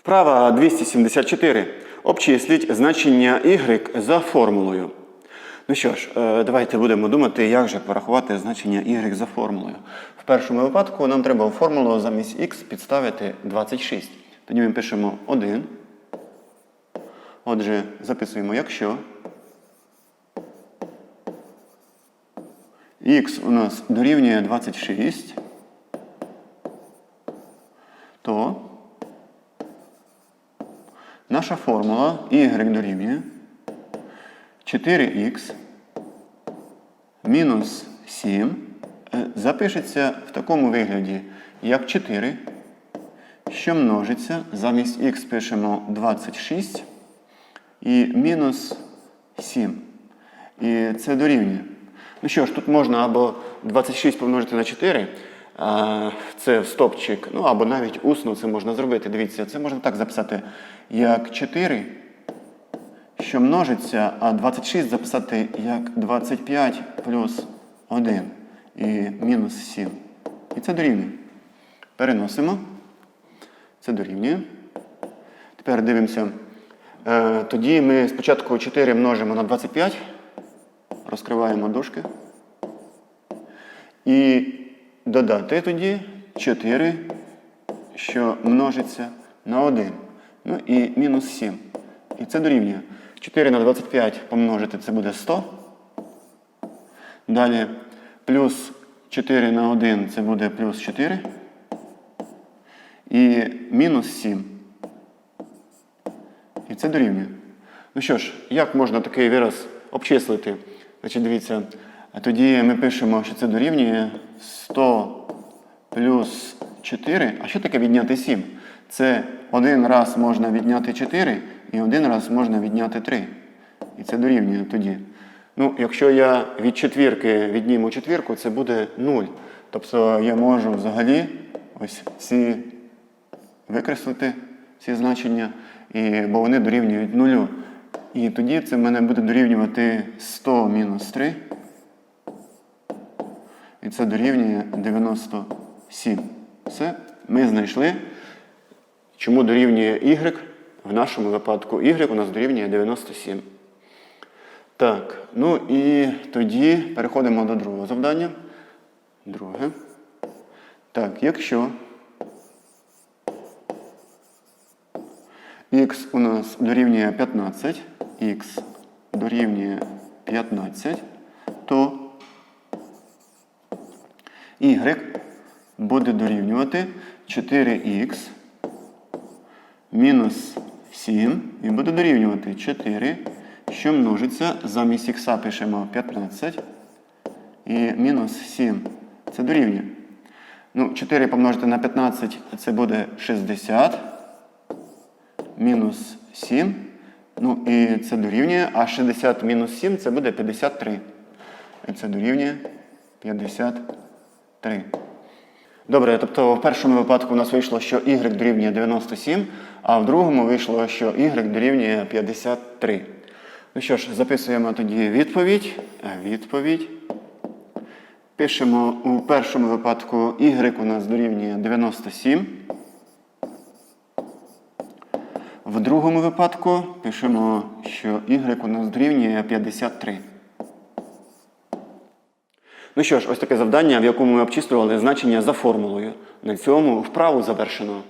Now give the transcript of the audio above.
Вправа 274. Обчисліть значення y за формулою. Ну що ж, е, давайте будемо думати, як же порахувати значення y за формулою. В першому випадку нам треба у формулу замість x підставити 26. Тоді ми пишемо 1. Отже, записуємо, якщо x у нас дорівнює 26, то наша формула y дорівнює 4х мінус 7 е, запишеться в такому вигляді, як 4, що множиться, замість х пишемо 26 і мінус 7. І це дорівнює. Ну що ж, тут можна або 26 помножити на 4, а, це стопчик, ну або навіть усно це можна зробити. Дивіться, це можна так записати, як 4, що множиться, а 26 записати як 25 плюс 1 і мінус 7. І це дорівнює. Переносимо. Це дорівнює. Тепер дивимося. Е, тоді ми спочатку 4 множимо на 25. Розкриваємо дужки. І додати тоді 4, що множиться на 1. Ну і мінус 7. І це дорівнює. 4 на 25 помножити це буде 100. Далі плюс 4 на 1 це буде плюс 4. І мінус 7. І це дорівнює. Ну що ж, як можна такий вираз обчислити? Значить, дивіться, тоді ми пишемо, що це дорівнює 100 плюс 4. А що таке відняти 7? Це один раз можна відняти 4 і один раз можна відняти 3. І це дорівнює тоді. Ну, якщо я від четвірки відніму четвірку, це буде 0. Тобто я можу взагалі ось ці викреслити ці значення, і, бо вони дорівнюють нулю. І тоді це мене буде дорівнювати 100 мінус 3. Це дорівнює 97. Все, ми знайшли, чому дорівнює y. В нашому випадку y у нас дорівнює 97. Так, ну і тоді переходимо до другого завдання. Друге. Так, якщо х у нас дорівнює 15, х дорівнює 15, то y буде дорівнювати 4х мінус 7 і буде дорівнювати 4, що множиться, замість х пишемо 15 і мінус 7. Це дорівнює. Ну, 4 помножити на 15 це буде 60 мінус 7. Ну і це дорівнює, а 60 мінус 7 це буде 53. І це дорівнює 53. Добре, тобто в першому випадку у нас вийшло, що y дорівнює 97, а в другому вийшло, що y дорівнює 53. Ну що ж, записуємо тоді відповідь. Відповідь. Пишемо у першому випадку y у нас дорівнює 97. В другому випадку пишемо, що y у нас дорівнює 53. Ну що ж, ось таке завдання, в якому ми обчислювали значення за формулою. На цьому вправу завершено.